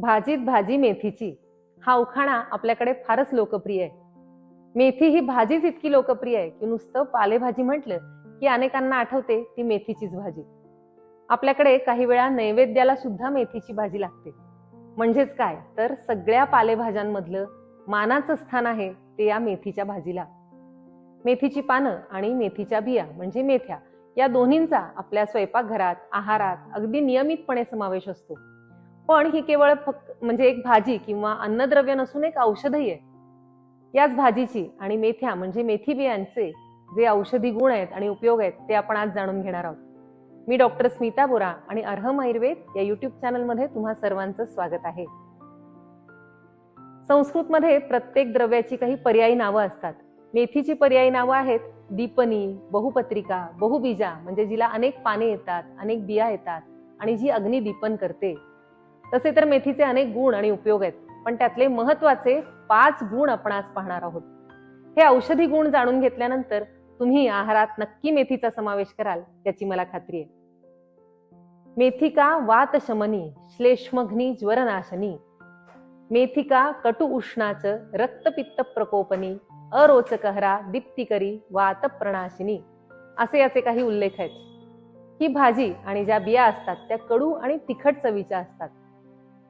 भाजीत भाजी मेथीची. हा उखाणा आपल्याकडे फारच लोकप्रिय आहे. मेथी ही भाजीच इतकी लोकप्रिय आहे की नुसतं पालेभाजी म्हटलं की अनेकांना आठवते ती मेथीचीच भाजी. आपल्याकडे काही वेळा नैवेद्याला सुद्धा मेथीची भाजी लागते. म्हणजेच काय? तर सगळ्या पालेभाज्यांमधलं मानाचं स्थान आहे ते या मेथीच्या भाजीला. मेथीची पानं आणि मेथीच्या बिया म्हणजे मेथ्या या दोन्हींचा आपल्या स्वयंपाकघरात आहारात अगदी नियमितपणे समावेश असतो. पण ही केवळ फक्त म्हणजे एक भाजी किंवा अन्नद्रव्य नसून एक औषधही आहे. याच भाजीची आणि मेथ्या म्हणजे मेथी बियांचे जे औषधी गुण आहेत आणि उपयोग आहेत ते आपण आज जाणून घेणार आहोत. मी डॉक्टर स्मिता बोरा आणि अर्हम आयुर्वेद या युट्यूब चॅनलमध्ये तुम्हा सर्वांचं स्वागत आहे. संस्कृतमध्ये प्रत्येक द्रव्याची काही पर्यायी नावं असतात. मेथीची पर्यायी नावं आहेत दीपनी बहुपत्रिका बहुबीजा म्हणजे जिला अनेक पाने येतात अनेक बिया येतात आणि जी अग्नी दीपन करते. तसे तर मेथीचे अनेक गुण आणि उपयोग आहेत पण त्यातले महत्त्वाचे पाच गुण आपण आज पाहणार आहोत. हे औषधी गुण जाणून घेतल्यानंतर तुम्ही आहारात नक्की मेथीचा समावेश कराल याची मला खात्री आहे. मेथिका वातशमनी श्लेष्मग्नी ज्वरनाशनी. मेथिका कटु उष्णाच रक्तपित्त प्रकोपनी अरोचकहरा दीप्तिकरी वातप्रणाशिनी असे याचे काही उल्लेख आहेत. ही भाजी आणि ज्या बिया असतात त्या कडू आणि तिखट चवीच्या असतात.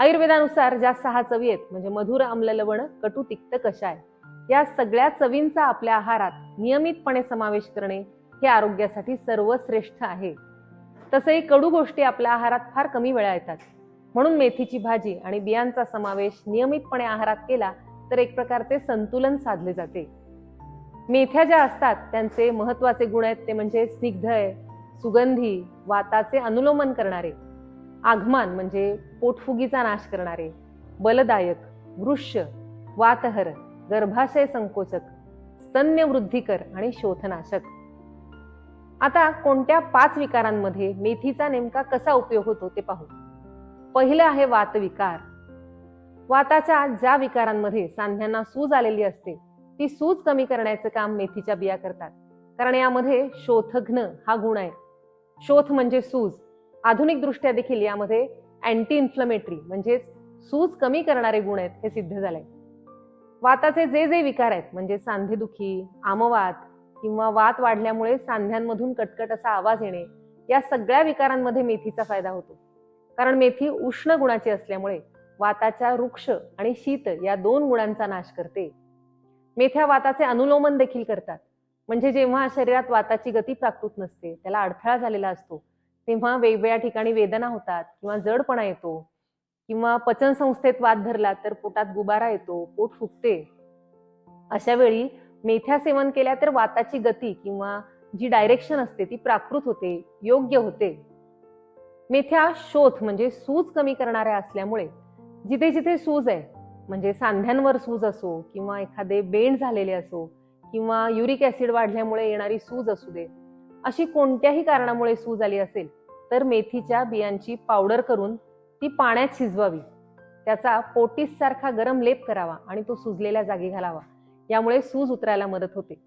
आयुर्वेदानुसार ज्या सहा चवी आहेत म्हणजे मधुर आम्ल लवण कटू तिक्त कशाय या सगळ्या चवींचा आपल्या आहारात नियमितपणे समावेश करणे हे आरोग्यासाठी सर्वश्रेष्ठ आहे. तसंही कडू गोष्टी आपल्या आहारात फार कमी वेळा येतात. म्हणून मेथीची भाजी आणि बियांचा समावेश नियमितपणे आहारात केला तर एक प्रकारचे संतुलन साधले जाते. मेथ्या ज्या असतात त्यांचे महत्त्वाचे गुण आहेत ते म्हणजे स्निग्धय सुगंधी वाताचे अनुलोमन करणारे. आगमान म्हणजे पोटफुगीचा नाश करणारे बलदायक वृष्य वातहर गर्भाशय संकोचक स्तन्य वृद्धिकर आणि शोथनाशक. आता कोणत्या पाच विकारांमध्ये मेथीचा नेमका कसा उपयोग होतो ते पाहू. पहिलं आहे वातविकार. वाताच्या ज्या विकारांमध्ये सांध्यांना सूज आलेली असते ती सूज कमी करण्याचं काम मेथीच्या बिया करतात. कारण यामध्ये शोथघ्न हा गुण आहे. शोथ म्हणजे सूज. आधुनिक दृष्ट्या देखील यामध्ये अँटी इन्फ्लमेटरी म्हणजेच सूज कमी करणारे गुण आहेत हे सिद्ध झाले वाताचे जे जे विकार आहेत म्हणजे सांधेदुखी आमवात किंवा वात वाढल्यामुळे सांध्यांमधून कटकट असा आवाज येणे या सगळ्या विकारांमध्ये मेथीचा फायदा होतो. कारण मेथी उष्ण गुणाची असल्यामुळे वाताच्या वृक्ष आणि शीत या दोन गुणांचा नाश करते. मेथ्या वाताचे अनुलोमन देखील करतात. म्हणजे जेव्हा शरीरात वाताची गती प्राकृत नसते त्याला अडथळा झालेला असतो तेव्हा वेगवेगळ्या ठिकाणी वेदना होतात किंवा जडपणा येतो किंवा पचन संस्थेत वाद धरला तर पोटात गुबारा येतो पोट फुगते. अशा वेळी मेथ्या सेवन केल्या तर वाताची गती किंवा जी डायरेक्शन असते ती प्राकृत होते योग्य होते. मेथ्या शोथ म्हणजे सूज कमी करणाऱ्या असल्यामुळे जिथे जिथे सूज आहे म्हणजे सांध्यांवर सूज असो किंवा एखादे बेंड झालेले असो किंवा युरिक ऍसिड वाढल्यामुळे येणारी सूज असू दे अशी कोणत्याही कारणामुळे सूज आली असेल तर मेथीच्या बियांची पावडर करून ती पाण्यात शिजवावी. त्याचा पोटीस सारखा गरम लेप करावा आणि तो सुजलेल्या जागी घालावा. यामुळे सूज उतरायला मदत होते.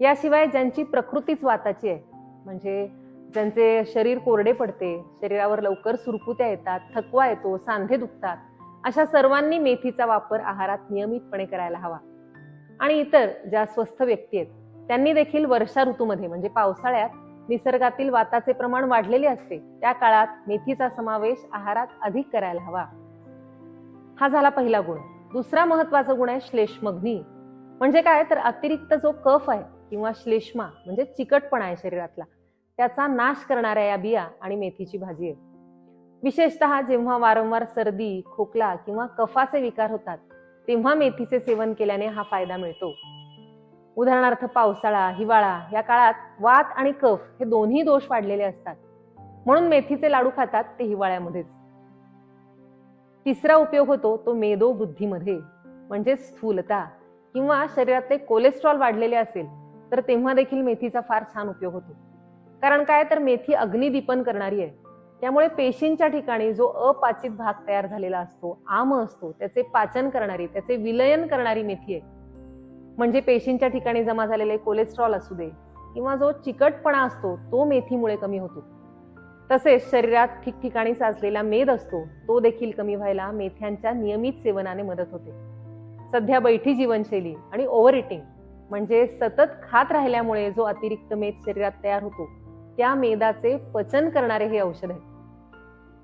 याशिवाय ज्यांची प्रकृतीच वाताची आहे म्हणजे ज्यांचे शरीर कोरडे पडते शरीरावर लवकर सुरकुत्या येतात थकवा येतो सांधे दुखतात अशा सर्वांनी मेथीचा वापर आहारात नियमितपणे करायला हवा. आणि इतर ज्या स्वस्थ व्यक्ती आहेत त्यांनी देखील वर्षा ऋतूमध्ये म्हणजे पावसाळ्यात निसर्गातील वाताचे प्रमाण वाढलेले असते. त्या काळात मेथीचा समावेश आहारात अधिक करायला हवा. हा झाला पहिला गुण. दुसरा महत्त्वाचा गुण आहे श्लेष्मग्नी म्हणजे काय? तर अतिरिक्त जो कफ आहे किंवा श्लेष्मा म्हणजे चिकटपणा आहे शरीरातला त्याचा नाश करणाऱ्या या बिया आणि मेथीची भाजी आहे. विशेषतः जेव्हा वारंवार सर्दी खोकला किंवा कफाचे विकार होतात तेव्हा मेथीचे सेवन केल्याने हा फायदा मिळतो. उदाहरणार्थ पावसाळा हिवाळा या काळात वात आणि कफ हे दोन्ही दोष वाढलेले असतात. म्हणून मेथीचे लाडू खातात ते हिवाळ्यामध्येच. तिसरा उपयोग होतो तो मेदो वृद्धीमध्ये म्हणजे स्थूलता किंवा शरीरातले कोलेस्ट्रॉल वाढलेले असेल तर तेव्हा देखील मेथीचा फार छान उपयोग होतो. कारण काय? तर मेथी अग्निदीपन करणारी आहे. त्यामुळे पेशींच्या ठिकाणी जो अपाचित भाग तयार झालेला असतो आम असतो त्याचे पाचन करणारी त्याचे विलयन करणारी मेथी आहे. म्हणजे पेशींच्या ठिकाणी जमा झालेले कोलेस्ट्रॉल असू दे किंवा जो चिकटपणा असतो तो मेथीमुळे कमी होतो. तसेच शरीरात ठिकठिकाणी साचलेला मेद असतो तो देखील कमी व्हायला मेथ्यांच्या नियमित सेवनाने मदत होते. सध्या बैठी जीवनशैली आणि ओव्हर इटिंग म्हणजे सतत खात राहिल्यामुळे जो अतिरिक्त मेद शरीरात तयार होतो त्या मेदाचे पचन करणारे हे औषध आहे.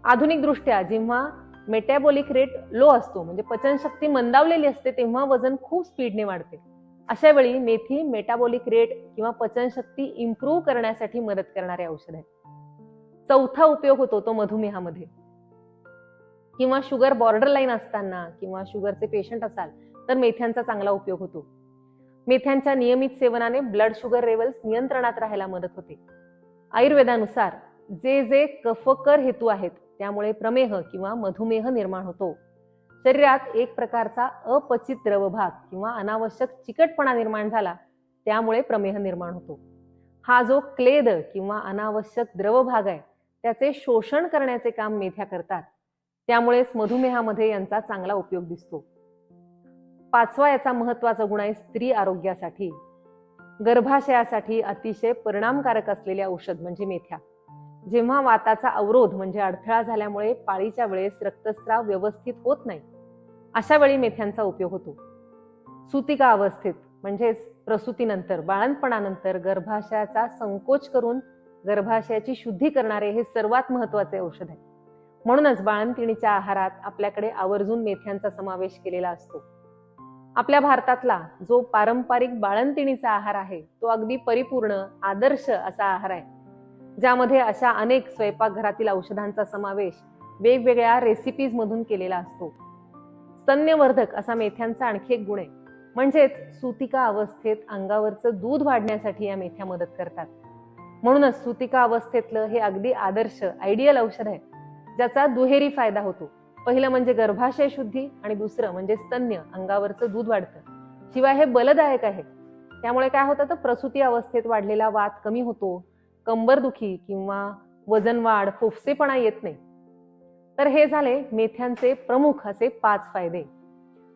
आधुनिक दृष्ट्या जेव्हा मेटॅबॉलिक रेट लो असतो म्हणजे पचनशक्ती मंदावलेली असते तेव्हा वजन खूप स्पीडने वाढते. अशा वेळी मेथी मेटाबॉलिक रेट किंवा पचनशक्ती इम्प्रूव्ह करण्यासाठी मदत करणारे औषध आहे चौथा उपयोग होतो तो मधुमेहामध्ये. किंवा शुगर बॉर्डर लाईन असताना किंवा शुगरचे पेशंट असाल तर मेथ्यांचा चांगला उपयोग होतो. मेथ्यांच्या नियमित सेवनाने ब्लड शुगर लेवल्स नियंत्रणात राहायला मदत होते. आयुर्वेदानुसार जे जे कफकर हेतू आहेत त्यामुळे प्रमेह किंवा मधुमेह निर्माण होतो. शरीरात एक प्रकारचा अपचित द्रवभाग किंवा अनावश्यक चिकटपणा निर्माण झाला त्यामुळे प्रमेह निर्माण होतो. हा जो क्लेद किंवा अनावश्यक द्रवभाग आहे त्याचे शोषण करण्याचे काम मेथ्या करतात. त्यामुळेच मधुमेहामध्ये यांचा चांगला उपयोग दिसतो. पाचवा याचा महत्त्वाचा गुण आहे स्त्री आरोग्यासाठी. गर्भाशयासाठी अतिशय परिणामकारक असलेले औषध म्हणजे मेथ्या. जेव्हा वाताचा अवरोध म्हणजे अडथळा झाल्यामुळे पाळीच्या वेळेस रक्तस्राव व्यवस्थित होत नाही. अशा वेळी मेथ्यांचा उपयोग होतो. सुतिका अवस्थेत म्हणजेच प्रसूतीनंतर बाळणपणानंतर गर्भाशयाचा संकोच करून गर्भाशयाची शुद्धी करणारे हे सर्वात महत्त्वाचे औषध आहे. म्हणूनच बाळंतिणीच्या आहारात आपल्याकडे आवर्जून मेथ्यांचा समावेश केलेला असतो. आपल्या भारतातला जो पारंपरिक बाळंतिणीचा आहार आहे तो अगदी परिपूर्ण आदर्श असा आहार आहे. ज्यामध्ये अशा अनेक स्वयंपाकघरातील औषधांचा समावेश वेगवेगळ्या रेसिपीज मधून केलेला असतो. स्तन्यवर्धक असा मेथ्यांचा आणखी एक गुण आहे. म्हणजेच सुतिका अवस्थेत अंगावरचं दूध वाढण्यासाठी या मेथ्या मदत करतात. म्हणूनच सुतिका अवस्थेतलं हे अगदी आदर्श आयडियल औषध आहे. ज्याचा दुहेरी फायदा होतो. पहिलं म्हणजे गर्भाशय शुद्धी आणि दुसरं म्हणजे स्तन्य अंगावरचं दूध वाढतं. शिवाय हे बलदायक आहे. त्यामुळे काय होतं तर प्रसूती अवस्थेत वाढलेला वात कमी होतो. कंबरदुखी किंवा वजन वाढ फोफसेपणा येत नाही. तर हे झाले मेथ्यांचे प्रमुख असे पाच फायदे.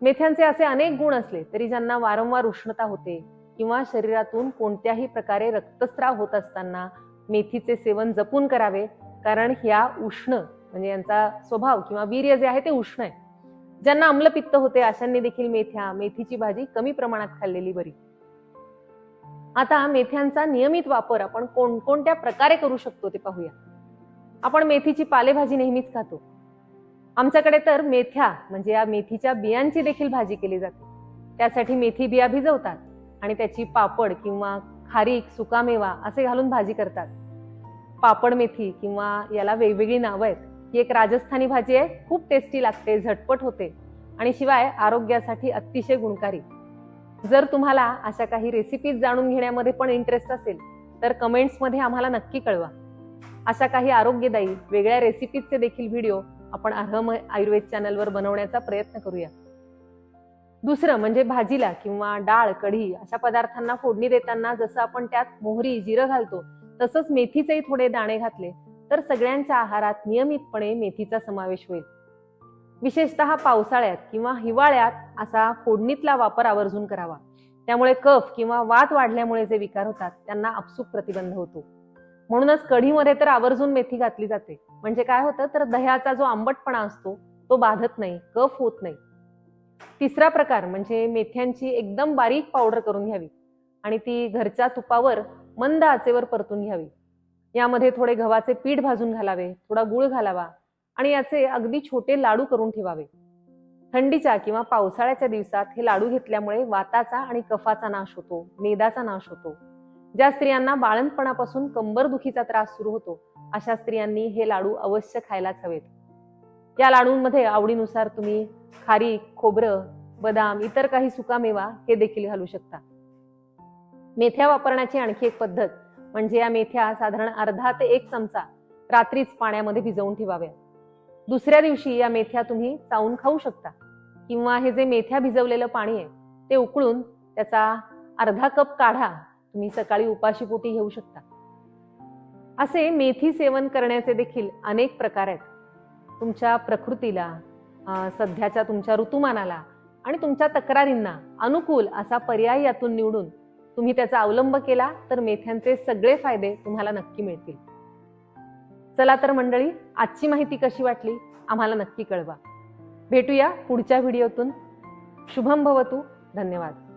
मेथ्यांचे असे अनेक गुण असले तरी ज्यांना वारंवार उष्णता होते किंवा शरीरातून कोणत्याही प्रकारे रक्तस्राव होत असताना मेथीचे सेवन जपून करावे कारण ह्या उष्ण म्हणजे यांचा स्वभाव किंवा वीर्य जे आहे ते उष्ण आहे. ज्यांना अम्लपित्त होते अशांनी देखील मेथ्या मेथीची भाजी कमी प्रमाणात खाल्लेली बरी. आता मेथ्यांचा नियमित वापर आपण कोणकोणत्या प्रकारे करू शकतो ते पाहूया. आपण मेथीची पालेभाजी नेहमीच खातो. आमच्याकडे तर मेथ्या म्हणजे या मेथीच्या बियांची देखील भाजी केली जाते. त्यासाठी मेथी बिया भिजवतात आणि त्याची पापड किंवा खारीक सुकामेवा असे घालून भाजी करतात. पापड मेथी किंवा याला वेगवेगळी नावं आहेत. ही एक राजस्थानी भाजी आहे खूप टेस्टी लागते झटपट होते आणि शिवाय आरोग्यासाठी अतिशय गुणकारी. जर तुम्हाला अशा काही रेसिपीज जाणून घेण्यामध्ये पण इंटरेस्ट असेल तर कमेंट्समध्ये आम्हाला नक्की कळवा. अशा काही आरोग्यदायी वेगळ्या रेसिपीजचे देखील व्हिडिओ आपण अहम आयुर्वेद चॅनलवर बनवण्याचा प्रयत्न करूया. दुसरं म्हणजे भाजीला किंवा डाळ कढी अशा पदार्थांना फोडणी देताना जसं आपण त्यात मोहरी जिरं घालतो तसंच मेथीचेही थोडे दाणे घातले तर सगळ्यांच्या आहारात नियमितपणे मेथीचा समावेश होईल. विशेषतः पावसाळ्यात किंवा हिवाळ्यात असा फोडणीतला वापर आवर्जून करावा. त्यामुळे कफ किंवा वात वाढल्यामुळे जे विकार होतात त्यांना आपसूक प्रतिबंध होतो. म्हणूनच कढीमध्ये तर आवर्जून मेथी घातली जाते. म्हणजे काय होतं? तर दह्याचा जो आंबटपणा असतो तो बाधत नाही कफ होत नाही. तिसरा प्रकार म्हणजे मेथ्यांची एकदम बारीक पावडर करून घ्यावी. आणि ती घरच्या तुपावर मंद आचेवर परतून घ्यावी. यामध्ये थोडे गव्हाचे पीठ भाजून घालावे थोडा गुळ घालावा आणि याचे अगदी छोटे लाडू करून ठेवावे. थंडीच्या किंवा पावसाळ्याच्या दिवसात हे लाडू घेतल्यामुळे वाताचा आणि कफाचा नाश होतो मेदाचा नाश होतो. ज्या स्त्रियांना बाळंतपणापासून कंबरदुखीचा त्रास सुरू होतो अशा स्त्रियांनी हे लाडू अवश्य खायलाच हवेत. या लाडूंमध्ये आवडीनुसार तुम्ही खारीक खोबरं बदाम इतर काही सुकामेवा हे देखील घालू शकता. मेथ्या वापरण्याची आणखी एक पद्धत म्हणजे या मेथ्या साधारण अर्धा ते एक चमचा रात्रीच पाण्यामध्ये भिजवून ठेवाव्या. दुसऱ्या दिवशी या मेथ्या तुम्ही चावून खाऊ शकता किंवा हे जे मेथ्या भिजवलेलं पाणी आहे ते उकळून त्याचा अर्धा कप काढा तुम्ही सकाळी उपाशीपोटी घेऊ शकता. असे मेथी सेवन करण्याचे देखील अनेक प्रकार आहेत. तुमच्या प्रकृतीला सध्याच्या तुमच्या ऋतुमानाला आणि तुमच्या तक्रारींना अनुकूल असा पर्याय यातून निवडून तुम्ही त्याचा अवलंब केला तर मेथ्यांचे सगळे फायदे तुम्हाला नक्की मिळतील. चला तर मंडळी आजची माहिती कशी वाटली आम्हाला नक्की कळवा. भेटूया पुढच्या व्हिडिओतून. शुभम भवतू. धन्यवाद.